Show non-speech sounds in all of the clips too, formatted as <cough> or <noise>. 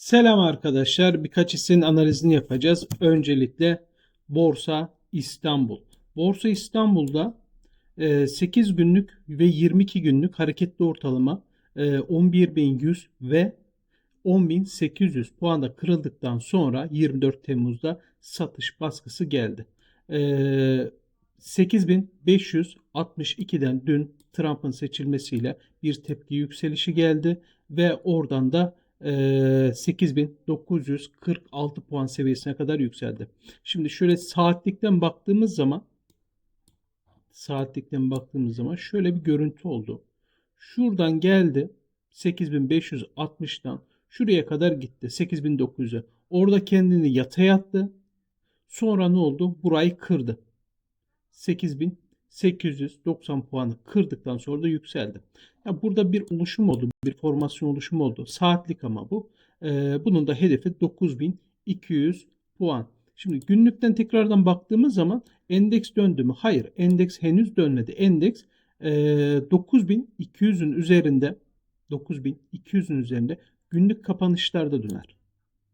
Selam arkadaşlar. Birkaç hissenin analizini yapacağız. Öncelikle Borsa İstanbul. Borsa İstanbul'da e, 8 günlük ve 22 günlük hareketli ortalama e, 11.100 ve 10.800 puanda kırıldıktan sonra 24 Temmuz'da satış baskısı geldi. E, 8562'den dün Trump'ın seçilmesiyle bir tepki yükselişi geldi ve oradan da e, 8946 puan seviyesine kadar yükseldi. Şimdi şöyle saatlikten baktığımız zaman saatlikten baktığımız zaman şöyle bir görüntü oldu. Şuradan geldi 8560'dan şuraya kadar gitti 8900'e. Orada kendini yataya attı. Sonra ne oldu? Burayı kırdı. 8890 puanı kırdıktan sonra da yükseldi. Ya burada bir oluşum oldu, bir formasyon oluşumu oldu. Saatlik ama bu. Ee, bunun da hedefi 9200 puan. Şimdi günlükten tekrardan baktığımız zaman endeks döndü mü? Hayır, endeks henüz dönmedi. Endeks e, 9200'ün üzerinde 9200'ün üzerinde günlük kapanışlarda döner.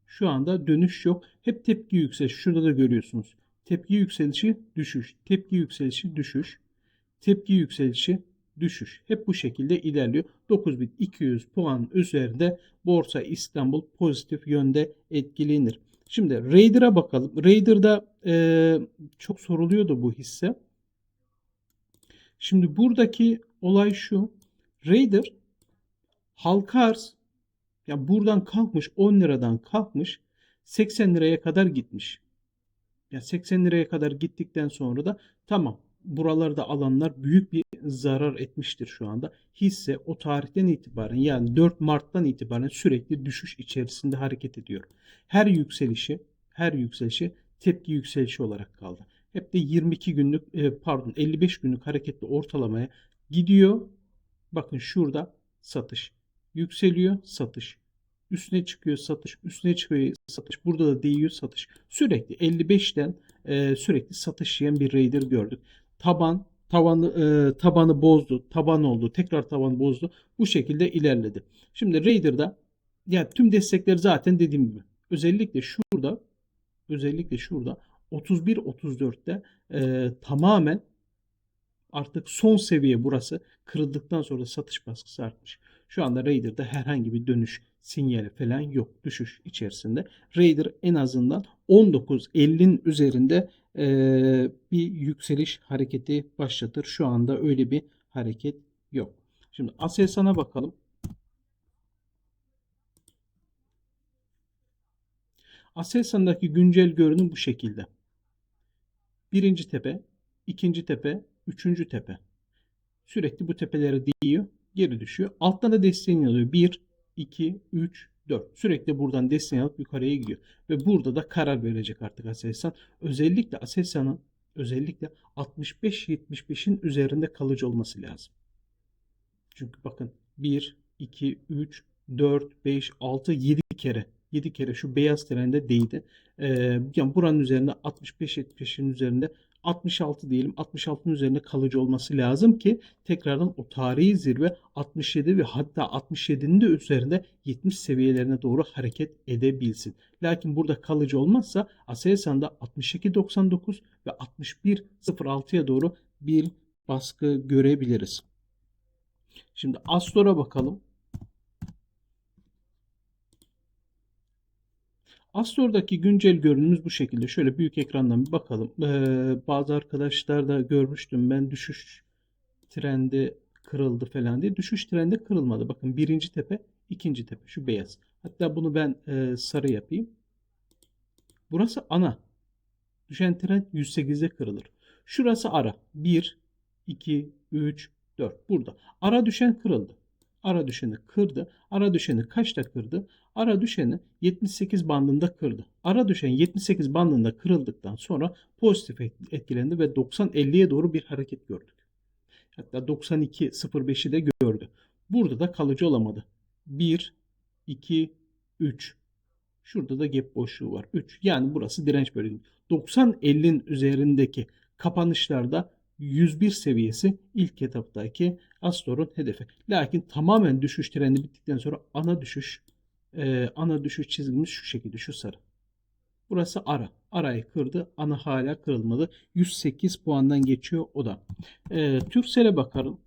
Şu anda dönüş yok. Hep tepki yükseliş. Şurada da görüyorsunuz. Tepki yükselişi düşüş. Tepki yükselişi düşüş. Tepki yükselişi düşüş. Hep bu şekilde ilerliyor. 9200 puan üzerinde Borsa İstanbul pozitif yönde etkilenir. Şimdi Raider'a bakalım. Raider'da e, çok soruluyordu bu hisse. Şimdi buradaki olay şu. Raider halka arz ya buradan kalkmış 10 liradan kalkmış 80 liraya kadar gitmiş. Ya 80 liraya kadar gittikten sonra da tamam buralarda alanlar büyük bir zarar etmiştir şu anda. Hisse o tarihten itibaren yani 4 Mart'tan itibaren sürekli düşüş içerisinde hareket ediyor. Her yükselişi her yükselişi tepki yükselişi olarak kaldı. Hep de 22 günlük e, pardon 55 günlük hareketli ortalamaya gidiyor. Bakın şurada satış. Yükseliyor satış. Üstüne çıkıyor satış. Üstüne çıkıyor satış. Burada da değiyor satış. Sürekli 55'ten e, sürekli satış yiyen bir raider gördük. Taban tavanı e, tabanı bozdu. Taban oldu. Tekrar taban bozdu. Bu şekilde ilerledi. Şimdi Raider'da ya tüm destekleri zaten dediğim gibi. Özellikle şurada özellikle şurada 31-34'te e, tamamen artık son seviye burası kırıldıktan sonra satış baskısı artmış. Şu anda Raider'da herhangi bir dönüş sinyali falan yok. Düşüş içerisinde. Raider en azından 19.50'nin üzerinde e, bir yükseliş hareketi başlatır. Şu anda öyle bir hareket yok. Şimdi Aselsan'a bakalım. Aselsan'daki güncel görünüm bu şekilde. Birinci tepe, ikinci tepe, üçüncü tepe. Sürekli bu tepelere değiyor. Geri düşüyor. Alttan da desteğini alıyor. 1, 2, 3, 4. Sürekli buradan desteğini alıp yukarıya gidiyor. Ve burada da karar verecek artık Aselsan. Özellikle Aselsan'ın özellikle 65-75'in üzerinde kalıcı olması lazım. Çünkü bakın 1, 2, 3, 4, 5, 6, 7 kere 7 kere şu beyaz trende değdi. Ee, yani buranın üzerinde 65-75'in üzerinde 66 diyelim 66'nın üzerinde kalıcı olması lazım ki tekrardan o tarihi zirve 67 ve hatta 67'nin de üzerinde 70 seviyelerine doğru hareket edebilsin. Lakin burada kalıcı olmazsa Aselsan'da 62.99 ve 61.06'ya doğru bir baskı görebiliriz. Şimdi Astor'a bakalım. Astor'daki güncel görünümümüz bu şekilde. Şöyle büyük ekrandan bir bakalım. Ee, bazı arkadaşlar da görmüştüm ben düşüş trendi kırıldı falan diye. Düşüş trendi kırılmadı. Bakın birinci tepe, ikinci tepe. Şu beyaz. Hatta bunu ben e, sarı yapayım. Burası ana. Düşen trend 108'de kırılır. Şurası ara. 1, 2, 3, 4. Burada. Ara düşen kırıldı. Ara düşeni kırdı. Ara düşeni kaçta kırdı? Ara düşeni 78 bandında kırdı. Ara düşen 78 bandında kırıldıktan sonra pozitif etkilendi ve 90-50'ye doğru bir hareket gördük. Hatta 92-05'i de gördü. Burada da kalıcı olamadı. 1, 2, 3. Şurada da gap boşluğu var. 3. Yani burası direnç bölgesi. 90-50'nin üzerindeki kapanışlarda 101 seviyesi ilk etaptaki Astor'un hedefi. Lakin tamamen düşüş trendi bittikten sonra ana düşüş Ee, ana düşüş çizgimiz şu şekilde şu sarı. Burası ara. Arayı kırdı. Ana hala kırılmadı. 108 puandan geçiyor o da. Ee, Türksel'e bakalım.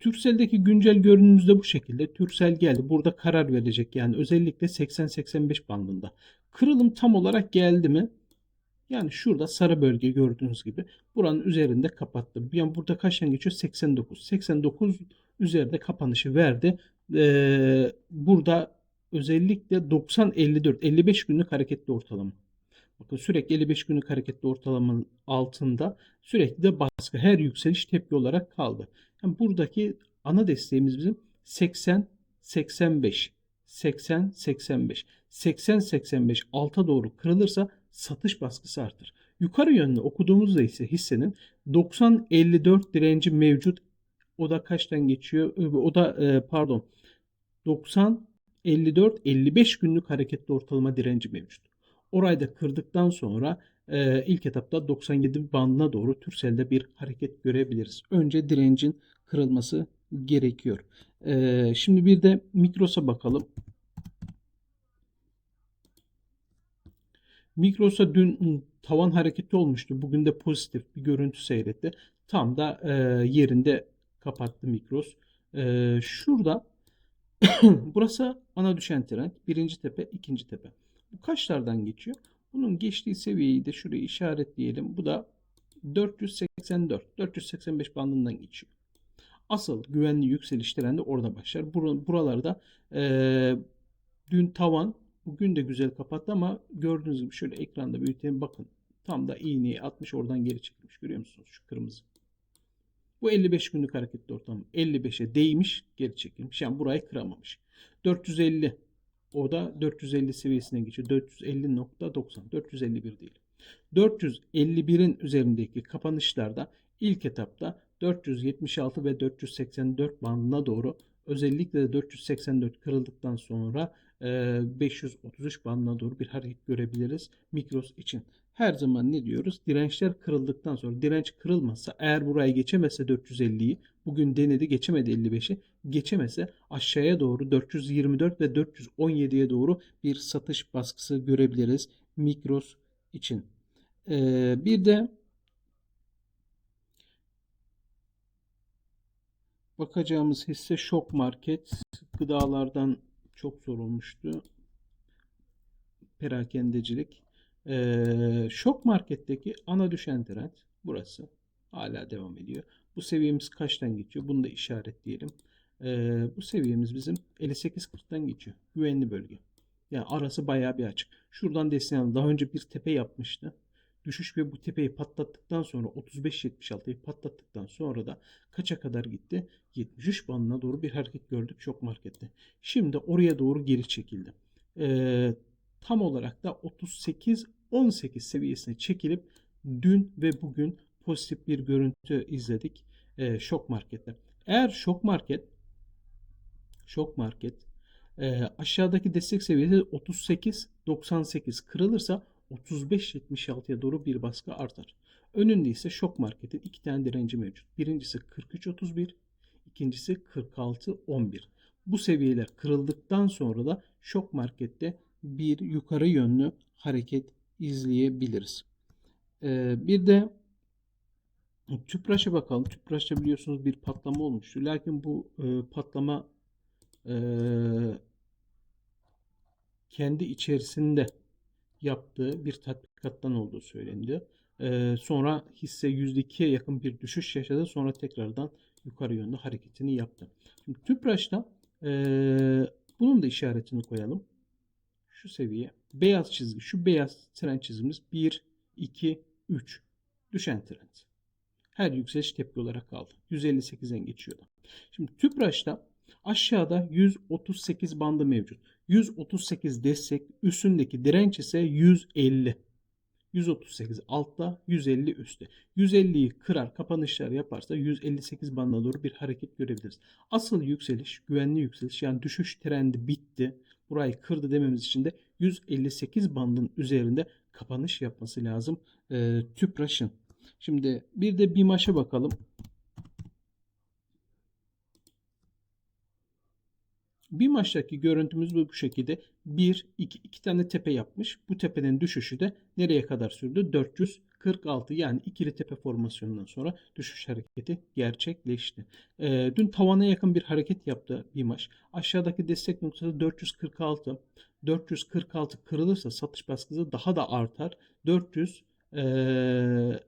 Türksel'deki güncel görünümümüz de bu şekilde. Türksel geldi. Burada karar verecek. Yani özellikle 80-85 bandında. Kırılım tam olarak geldi mi? Yani şurada sarı bölge gördüğünüz gibi buranın üzerinde kapattı. Yani burada kaçtan geçiyor? 89. 89 üzerinde kapanışı verdi. Ee, burada özellikle 90-54 55 günlük hareketli ortalama. Bakın sürekli 55 günlük hareketli ortalamanın altında sürekli de baskı her yükseliş tepki olarak kaldı. Yani buradaki ana desteğimiz bizim 80 85 80 85 80 85 alta doğru kırılırsa satış baskısı artar. Yukarı yönlü okuduğumuzda ise hissenin 90 54 direnci mevcut. O da kaçtan geçiyor? O da e, pardon 90 54 55 günlük hareketli ortalama direnci mevcut. Orayı da kırdıktan sonra e, ilk etapta 97 bandına doğru Türsel'de bir hareket görebiliriz. Önce direncin kırılması gerekiyor. E, şimdi bir de Mikros'a bakalım. Mikros'a dün tavan hareketi olmuştu. Bugün de pozitif bir görüntü seyretti. Tam da e, yerinde kapattı Mikros. E, şurada <coughs> burası ana düşen trend. Birinci tepe, ikinci tepe. Bu kaçlardan geçiyor? Bunun geçtiği seviyeyi de şuraya işaretleyelim. Bu da 484, 485 bandından geçiyor. Asıl güvenli yükseliş trendi orada başlar. Buralarda e, dün tavan bugün de güzel kapattı ama gördüğünüz gibi şöyle ekranda büyütelim bakın. Tam da iğneyi atmış oradan geri çekilmiş. Görüyor musunuz? Şu kırmızı. Bu 55 günlük hareketli ortam. 55'e değmiş geri çekilmiş. Yani burayı kıramamış. 450 o da 450 seviyesine geçiyor. 450.90. 451 değil. 451'in üzerindeki kapanışlarda ilk etapta 476 ve 484 bandına doğru özellikle de 484 kırıldıktan sonra 533 bandına doğru bir hareket görebiliriz Mikros için. Her zaman ne diyoruz? Dirençler kırıldıktan sonra direnç kırılmazsa eğer burayı geçemezse 450'yi bugün denedi geçemedi 55'i geçemezse aşağıya doğru 424 ve 417'ye doğru bir satış baskısı görebiliriz Mikros için. Ee, bir de bakacağımız hisse şok market gıdalardan çok zor olmuştu. Perakendecilik. Ee, şok marketteki ana düşen trend burası. Hala devam ediyor. Bu seviyemiz kaçtan geçiyor? Bunu da işaretleyelim. Ee, bu seviyemiz bizim 58.40'tan geçiyor. Güvenli bölge. Yani arası bayağı bir açık. Şuradan destek Daha önce bir tepe yapmıştı. Düşüş ve bu tepeyi patlattıktan sonra 35-76'yı patlattıktan sonra da kaça kadar gitti? 73 bandına doğru bir hareket gördük şok markette. Şimdi oraya doğru geri çekildi. Ee, tam olarak da 38-18 seviyesine çekilip dün ve bugün pozitif bir görüntü izledik e, şok markette. Eğer şok market şok market e, aşağıdaki destek seviyesi 38-98 kırılırsa 35-76'ya doğru bir baskı artar. Önünde ise şok marketin iki tane direnci mevcut. Birincisi 43-31, ikincisi 46-11. Bu seviyeler kırıldıktan sonra da şok markette bir yukarı yönlü hareket izleyebiliriz. Ee, bir de Tüpraş'a bakalım. Tüpraş'ta biliyorsunuz bir patlama olmuştu. Lakin bu e, patlama e, kendi içerisinde yaptığı bir tatbikattan olduğu söylendi. E, sonra hisse %2'ye yakın bir düşüş yaşadı. Sonra tekrardan yukarı yönlü hareketini yaptı. Şimdi Tüpraş'ta e, bunun da işaretini koyalım. Şu seviye beyaz çizgi. Şu beyaz trend çizgimiz 1, 2, 3. Düşen trend. Her yükseliş tepki olarak kaldı. 158'den geçiyordu. Şimdi Tüpraş'ta aşağıda 138 bandı mevcut. 138 destek üstündeki direnç ise 150. 138 altta 150 üstte. 150'yi kırar kapanışlar yaparsa 158 bandına doğru bir hareket görebiliriz. Asıl yükseliş güvenli yükseliş yani düşüş trendi bitti. Burayı kırdı dememiz için de 158 bandın üzerinde kapanış yapması lazım e, Tüpraş'ın. Şimdi bir de BİMAŞ'a bakalım. Bir maçtaki görüntümüz bu, şekilde. 1, 2, 2 tane tepe yapmış. Bu tepenin düşüşü de nereye kadar sürdü? 446 yani ikili tepe formasyonundan sonra düşüş hareketi gerçekleşti. Ee, dün tavana yakın bir hareket yaptı bir maç. Aşağıdaki destek noktası 446. 446 kırılırsa satış baskısı daha da artar. 400 ee,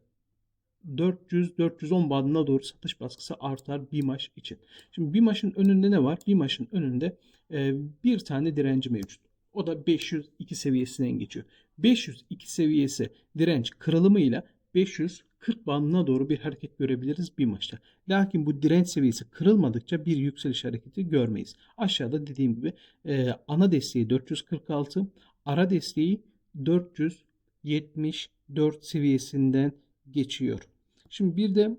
400-410 bandına doğru satış baskısı artar bir maç için. Şimdi bir maçın önünde ne var? Bir maçın önünde e, bir tane direnci mevcut. O da 502 seviyesinden geçiyor. 502 seviyesi direnç kırılımıyla 540 bandına doğru bir hareket görebiliriz bir maçta. Lakin bu direnç seviyesi kırılmadıkça bir yükseliş hareketi görmeyiz. Aşağıda dediğim gibi e, ana desteği 446, ara desteği 474 seviyesinden geçiyor. Şimdi bir de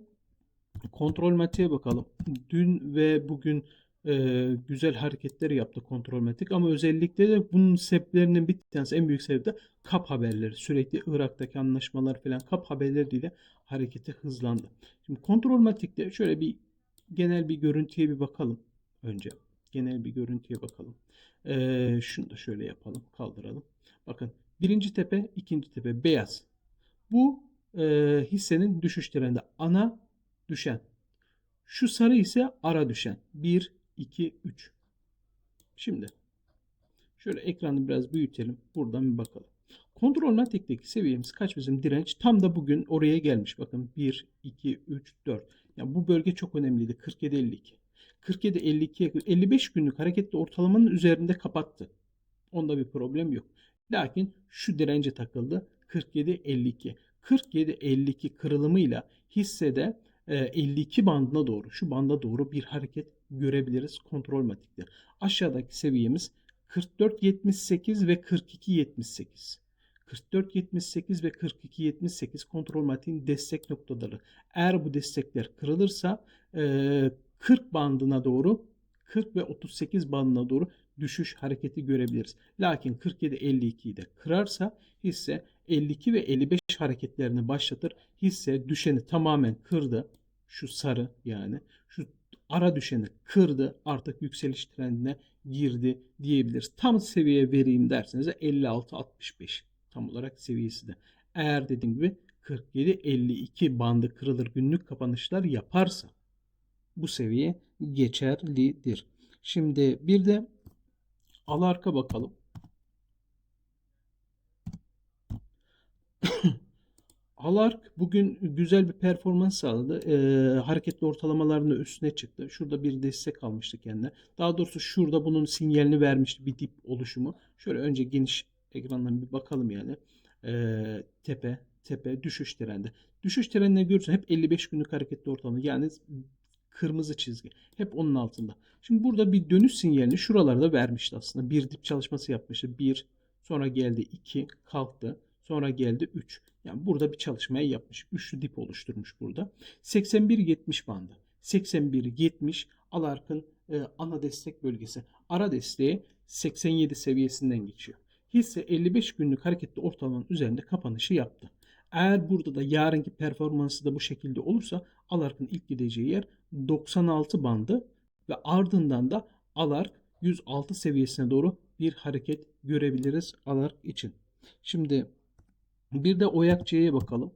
kontrol matiğe bakalım. Dün ve bugün e, güzel hareketler yaptı kontrol matik ama özellikle de bunun sebeplerinin bir tanesi en büyük sebebi de kap haberleri. Sürekli Irak'taki anlaşmalar falan kap haberleriyle hareketi hızlandı. Şimdi kontrol matikte şöyle bir genel bir görüntüye bir bakalım önce. Genel bir görüntüye bakalım. E, şunu da şöyle yapalım. Kaldıralım. Bakın birinci tepe, ikinci tepe beyaz. Bu e, hissenin düşüş trendi. Ana düşen. Şu sarı ise ara düşen. 1, 2, 3. Şimdi şöyle ekranı biraz büyütelim. Buradan bir bakalım. Kontrol matikteki seviyemiz kaç bizim direnç? Tam da bugün oraya gelmiş. Bakın 1, 2, 3, 4. Yani bu bölge çok önemliydi. 47, 52. 47, 52, 55 günlük hareketli ortalamanın üzerinde kapattı. Onda bir problem yok. Lakin şu dirence takıldı. 47, 52. 47-52 kırılımıyla hissede 52 bandına doğru şu banda doğru bir hareket görebiliriz kontrol matikte. Aşağıdaki seviyemiz 44-78 ve 42-78. 44-78 ve 42-78 kontrol matiğin destek noktaları. Eğer bu destekler kırılırsa 40 bandına doğru 40 ve 38 bandına doğru düşüş hareketi görebiliriz. Lakin 47-52'yi de kırarsa hisse 52 ve 55 hareketlerini başlatır. Hisse düşeni tamamen kırdı. Şu sarı yani. Şu ara düşeni kırdı. Artık yükseliş trendine girdi diyebiliriz. Tam seviye vereyim derseniz de 56-65 tam olarak seviyesi de. Eğer dediğim gibi 47-52 bandı kırılır günlük kapanışlar yaparsa bu seviye geçerlidir. Şimdi bir de al arka bakalım. <coughs> Alark bugün güzel bir performans sağladı. Ee, hareketli ortalamalarının üstüne çıktı. Şurada bir destek almıştı kendine. Daha doğrusu şurada bunun sinyalini vermişti bir dip oluşumu. Şöyle önce geniş ekrandan bir bakalım yani. Ee, tepe, tepe, düşüş trendi. Düşüş trendini görürsen hep 55 günlük hareketli ortalama. Yani kırmızı çizgi. Hep onun altında. Şimdi burada bir dönüş sinyalini şuralarda vermişti aslında. Bir dip çalışması yapmıştı. Bir, sonra geldi 2, kalktı. Sonra geldi 3. Yani burada bir çalışmayı yapmış. Üçlü dip oluşturmuş burada. 81-70 bandı. 81-70 Alark'ın e, ana destek bölgesi. Ara desteği 87 seviyesinden geçiyor. Hisse 55 günlük hareketli ortalamanın üzerinde kapanışı yaptı. Eğer burada da yarınki performansı da bu şekilde olursa Alark'ın ilk gideceği yer 96 bandı ve ardından da Alark 106 seviyesine doğru bir hareket görebiliriz Alark için. Şimdi bir de Oyakçı'ya bakalım.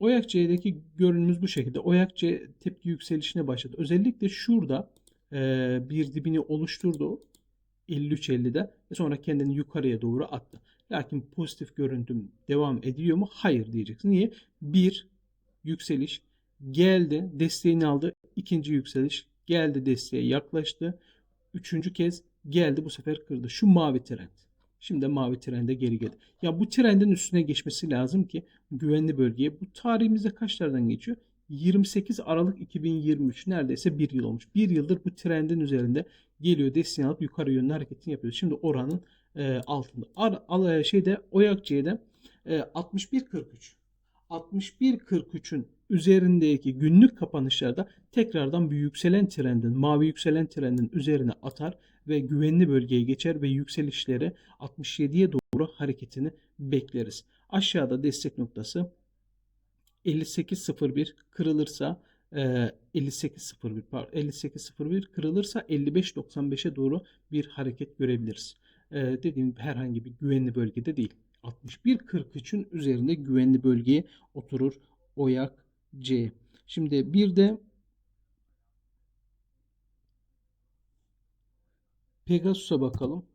Oyakçı'daki görünümüz bu şekilde. Oyakçı tepki yükselişine başladı. Özellikle şurada e, bir dibini oluşturdu. 53.50'de ve sonra kendini yukarıya doğru attı. Lakin pozitif görüntüm devam ediyor mu? Hayır diyeceksin. Niye? Bir yükseliş geldi, desteğini aldı. İkinci yükseliş geldi, desteğe yaklaştı. Üçüncü kez geldi bu sefer kırdı. Şu mavi trend. Şimdi mavi trende geri geldi. Ya bu trendin üstüne geçmesi lazım ki güvenli bölgeye. Bu tarihimizde kaçlardan geçiyor? 28 Aralık 2023 neredeyse bir yıl olmuş. Bir yıldır bu trendin üzerinde geliyor desteğini alıp yukarı yönlü hareketini yapıyor. Şimdi oranın e, altında. Ar, al, şeyde Oyakçı'da e, 61.43. 61.43'ün üzerindeki günlük kapanışlarda tekrardan bir yükselen trendin, mavi yükselen trendin üzerine atar ve güvenli bölgeye geçer ve yükselişleri 67'ye doğru hareketini bekleriz. Aşağıda destek noktası 58.01 kırılırsa Ee, 58.01 pardon 58.01 kırılırsa 55.95'e doğru bir hareket görebiliriz. Ee, dediğim gibi herhangi bir güvenli bölgede değil. 61.43'ün üzerinde güvenli bölgeye oturur Oyak C. Şimdi bir de Pegasus'a bakalım.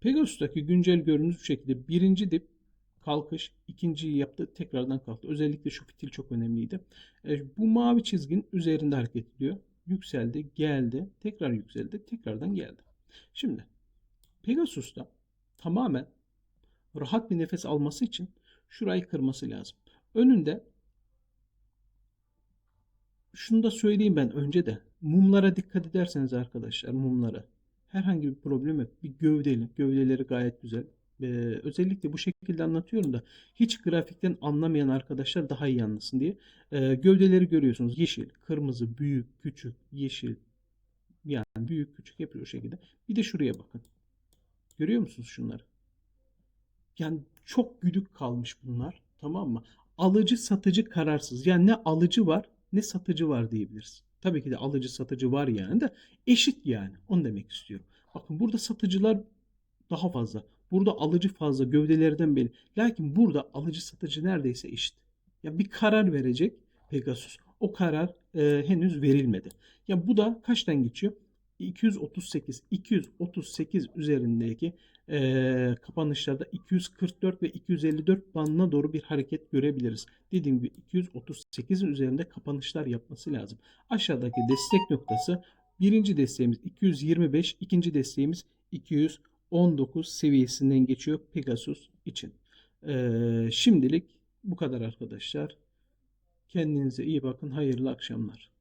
Pegasus'taki güncel görünüş bu şekilde. Birinci dip kalkış, ikinciyi yaptı, tekrardan kalktı. Özellikle şu fitil çok önemliydi. E, bu mavi çizginin üzerinde hareket ediyor. Yükseldi, geldi, tekrar yükseldi, tekrardan geldi. Şimdi Pegasus'ta tamamen rahat bir nefes alması için şurayı kırması lazım. Önünde şunu da söyleyeyim ben önce de. Mumlara dikkat ederseniz arkadaşlar mumlara. Herhangi bir problem yok. Bir gövdeli. Gövdeleri gayet güzel. Ee, özellikle bu şekilde anlatıyorum da hiç grafikten anlamayan arkadaşlar daha iyi anlasın diye. Ee, gövdeleri görüyorsunuz. Yeşil, kırmızı, büyük, küçük, yeşil. Yani büyük, küçük yapıyor o şekilde. Bir de şuraya bakın. Görüyor musunuz şunları? Yani çok güdük kalmış bunlar. Tamam mı? Alıcı satıcı kararsız. Yani ne alıcı var ne satıcı var diyebiliriz. Tabii ki de alıcı satıcı var yani de eşit yani. Onu demek istiyorum. Bakın burada satıcılar daha fazla. Burada alıcı fazla gövdelerden belli. Lakin burada alıcı satıcı neredeyse eşit. Ya bir karar verecek Pegasus. O karar e, henüz verilmedi. Ya bu da kaçtan geçiyor? 238 238 üzerindeki e, kapanışlarda 244 ve 254 bandına doğru bir hareket görebiliriz. Dediğim gibi 238'in üzerinde kapanışlar yapması lazım. Aşağıdaki destek noktası birinci desteğimiz 225, ikinci desteğimiz 219 seviyesinden geçiyor Pegasus için. E, şimdilik bu kadar arkadaşlar. Kendinize iyi bakın. Hayırlı akşamlar.